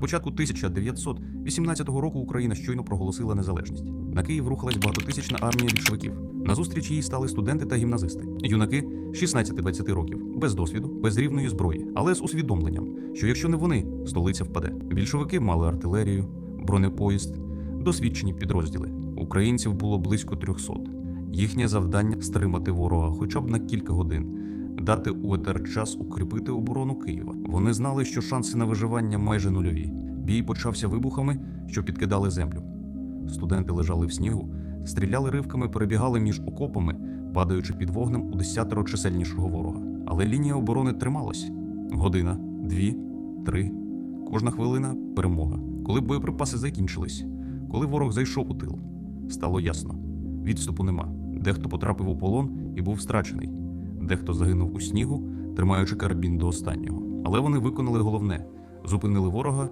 початку 1918 року Україна щойно проголосила незалежність. На Київ рухалась багатотисячна армія більшовиків. Назустріч їй стали студенти та гімназисти, юнаки 16-20 років, без досвіду, без рівної зброї, але з усвідомленням, що якщо не вони, столиця впаде. Більшовики мали артилерію, бронепоїзд, досвідчені підрозділи. Українців було близько 300. Їхнє завдання стримати ворога хоча б на кілька годин, дати УЕТР час укріпити оборону Києва. Вони знали, що шанси на виживання майже нульові. Бій почався вибухами, що підкидали землю. Студенти лежали в снігу, стріляли ривками, перебігали між окопами, падаючи під вогнем у десятеро чисельнішого ворога. Але лінія оборони трималась. Година, дві, три. Кожна хвилина перемога. Коли боєприпаси закінчились, коли ворог зайшов у тил, стало ясно: відступу нема. Дехто потрапив у полон і був страчений, дехто загинув у снігу, тримаючи карабін до останнього. Але вони виконали головне: зупинили ворога